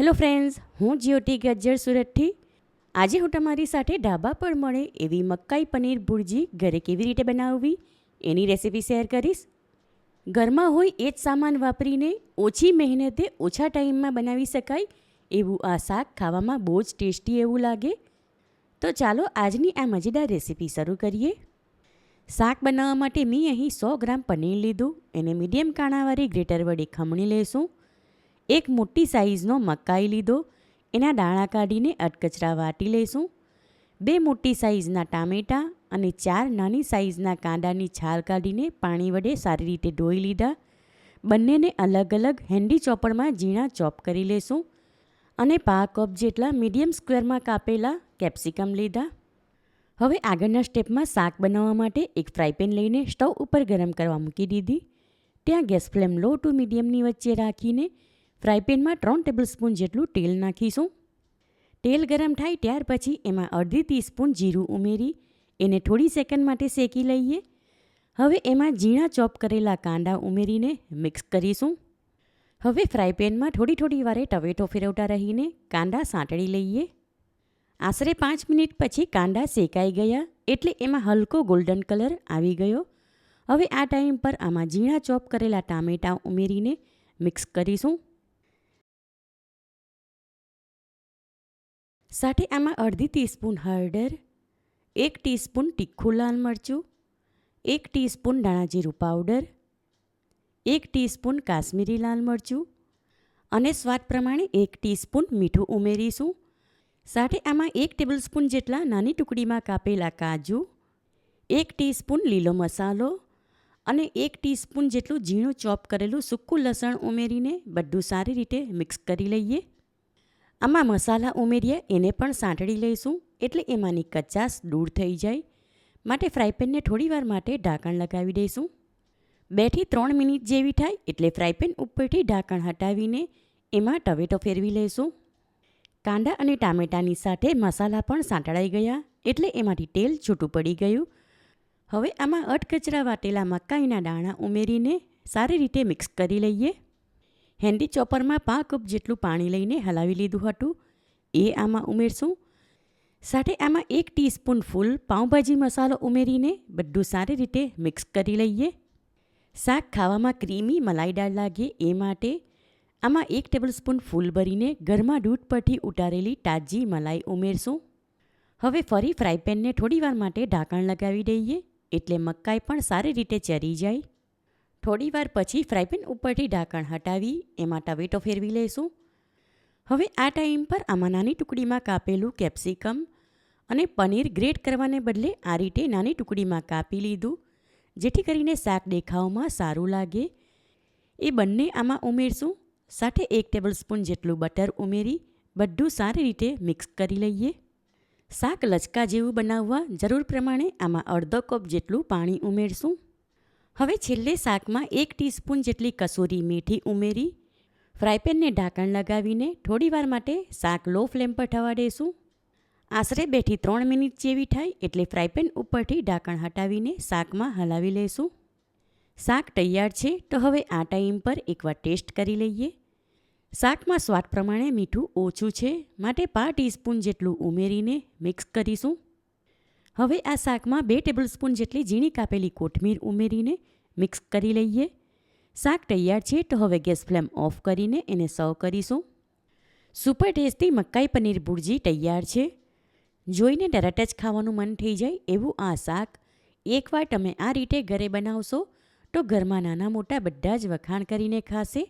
Hello friends હું જ્યોતિ ગજ્જર સુરતથી. આજે હું તમારી સાથે ઢાબા પર મળે એવી મકાઈ પનીર ભુરજી ઘરે કેવી રીતે બનાવવી એની રેસીપી શેર કરીશ. ઘરમાં હોય એ જ સામાન વાપરીને ઓછી મહેનતે ઓછા ટાઈમમાં બનાવી શકાય એવું આ શાક ખાવામાં બહુ જ ટેસ્ટી એવું લાગે. તો ચાલો આજની આ મજેદાર રેસિપી શરૂ કરીએ. શાક બનાવવા માટે મેં અહીં સો ગ્રામ પનીર લીધું. એને મીડિયમ કાણાવાળી ગ્રેટર વડે ખમણી લેશું. એક મોટી સાઈઝનો મકાઈ લીધો. એના દાણા કાઢીને અટકચરા વાટી લઈશું. બે મોટી સાઈઝના ટામેટાં અને ચાર નાની સાઈઝના કાંદાની છાલ કાઢીને પાણી વડે સારી રીતે ધોઈ લીધા. બંનેને અલગ અલગ હેન્ડી ચોપરમાં ઝીણા ચોપ કરી લેશું અને પા કપ જેટલા મીડિયમ સ્ક્વેરમાં કાપેલા કેપ્સિકમ લીધા. હવે આગળના સ્ટેપમાં શાક બનાવવા માટે એક ફ્રાય પેન લઈને સ્ટવ ઉપર ગરમ કરવા મૂકી દીધી. ત્યાં ગેસ ફ્લેમ લો ટુ મીડિયમની વચ્ચે રાખીને ફ્રાય ત્રણ ટેબલ સ્પૂન જેટલું તેલ નાખીશું. તેલ ગરમ થાય ત્યાર પછી એમાં અડધી ટીસ્પૂન જીરું ઉમેરી એને થોડી સેકન્ડ માટે શેકી લઈએ. હવે એમાં ઝીણા ચોપ કરેલા કાંદા ઉમેરીને મિક્સ કરીશું. હવે ફ્રાય પેનમાં થોડી થોડી વારે ટવેટો ફેરવતા રહીને કાંદા સાંતળી લઈએ. આશરે પાંચ મિનિટ પછી કાંદા શેકાઈ ગયા એટલે એમાં હલકો ગોલ્ડન કલર આવી ગયો. હવે આ ટાઈમ પર આમાં ઝીણા ચોપ કરેલા ટામેટાં ઉમેરીને મિક્સ કરીશું. સાથે આમાં અડધી ટીસ્પૂન હળદર, એક ટીસ્પૂન તીખું લાલ મરચું, એક ટીસ્પૂન દાણા જીરું પાવડર, એક ટીસ્પૂન કાશ્મીરી લાલ મરચું અને સ્વાદ પ્રમાણે એક ટીસ્પૂન મીઠું ઉમેરીશું. સાથે આમાં એક ટેબલસ્પૂન જેટલા નાની ટુકડીમાં કાપેલા કાજુ, એક ટીસ્પૂન લીલો મસાલો અને એક ટીસ્પૂન જેટલું ઝીણું ચોપ કરેલું સૂકું લસણ ઉમેરીને બધું સારી રીતે મિક્સ કરી લઈએ. આમાં મસાલા ઉમેરીએ, એને પણ સાંતળી લઈશું. એટલે એમાંની કચાશ દૂર થઈ જાય. માટે ફ્રાયપેનને થોડીવાર માટે ઢાંકણ લગાવી દઈશું. બેથી ત્રણ મિનિટ જેવી થાય એટલે ફ્રાય પેન ઉપરથી ઢાંકણ હટાવીને એમાં ટવેટો ફેરવી લઈશું. કાંદા અને ટામેટાની સાથે મસાલા પણ સાંતળાઈ ગયા, એટલે એમાંથી તેલ છૂટું પડી ગયું. હવે આમાં અટકચરા વાટેલા મકાઈના દાણા ઉમેરીને સારી રીતે મિક્સ કરી લઈએ. હેન્ડી ચોપરમાં પા કપ જેટલું પાણી લઈને હલાવી લીધું હતું. એ આમાં ઉમેરશું. સાથે આમાં એક ટીસ્પૂન ફૂલ પાઉંભાજી મસાલો ઉમેરીને બધું સારી રીતે મિક્સ કરી લઈએ. શાક ખાવામાં ક્રીમી મલાઈદાર લાગે એ માટે આમાં એક ટેબલસ્પૂન ફૂલ ભરીને ઘરમાં દૂધ પરથી ઉતારેલી તાજી મલાઈ ઉમેરશું. હવે ફરી ફ્રાય પેનને થોડીવાર માટે ઢાંકણ લગાવી દઈએ એટલે મકાઈ પણ સારી રીતે ચરી જાય. થોડીવાર પછી ફ્રાયપેન ઉપરથી ઢાંકણ હટાવી, એમાં ટવેટો ફેરવી લઈશું. હવે આ ટાઈમ પર આમાં નાની ટુકડીમાં કાપેલું કેપ્સિકમ અને પનીર ગ્રેટ કરવાને બદલે આ રીતે નાની ટુકડીમાં કાપી લીધું, જેથી કરીને શાક દેખાવમાં સારું લાગે. એ બંને આમાં ઉમેરશું. સાથે એક ટેબલ સ્પૂન જેટલું બટર ઉમેરી, બધું સારી રીતે મિક્સ કરી લઈએ. શાક લચકા જેવું બનાવવા જરૂર પ્રમાણે આમાં અડધો કપ જેટલું પાણી ઉમેરશું. હવે છેલ્લે શાકમાં એક ટીસ્પૂન જેટલી કસૂરી મેથી ઉમેરી ફ્રાયપેનને ઢાંકણ લગાવીને થોડીવાર માટે શાક લો ફ્લેમ પર થવા દઈશું આશરે બેથી ત્રણ મિનિટ જેવી થાય એટલે ફ્રાયપેન ઉપરથી ઢાંકણ હટાવીને શાકમાં હલાવી લઈશું શાક તૈયાર છે તો હવે આ ટાઈમ પર એકવાર ટેસ્ટ કરી લઈએ. શાકમાં સ્વાદ પ્રમાણે મીઠું ઓછું છે, માટે પાંચ ટીસ્પૂન જેટલું ઉમેરીને મિક્સ કરીશું. હવે આ શાકમાં બે ટેબલસ્પૂન જેટલી ઝીણી કાપેલી કોથમીર ઉમેરીને મિક્સ કરી લઈએ. શાક તૈયાર છે તો હવે ગેસ ફ્લેમ ઓફ કરીને એને સર્વ કરીશું. સુપર ટેસ્ટી મકાઈ પનીર ભુરજી તૈયાર છે. જોઈને તરત જ ખાવાનું મન થઈ જાય એવું આ શાક. એકવાર તમે આ રીતે ઘરે બનાવશો તો ઘરમાં નાના મોટા બધા જ વખાણ કરીને ખાશે.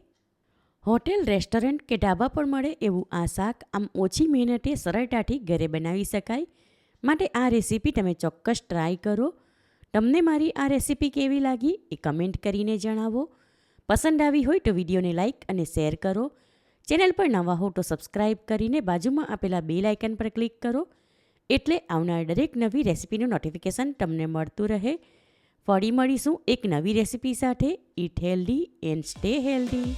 હોટેલ, રેસ્ટોરન્ટ કે ઢાબા પર મળે એવું આ શાક આમ ઓછી મહેનતે સરળતાથી ઘરે બનાવી શકાય માટે આ રેસીપી તમે ચોક્કસ ટ્રાય કરો. તમને મારી આ રેસીપી કેવી લાગી એ કમેન્ટ કરીને જણાવો. પસંદ આવી હોય તો વિડીયોને લાઇક અને શેર કરો. ચેનલ પર નવા હો તો સબસ્ક્રાઇબ કરીને બાજુમાં આપેલા બે લાઇકન પર ક્લિક કરો. એટલે આવનાર દરેક નવી રેસીપીનું નોટિફિકેશન તમને મળતું રહે. ફરી મળીશું એક નવી રેસીપી સાથે. Eat healthy and stay healthy.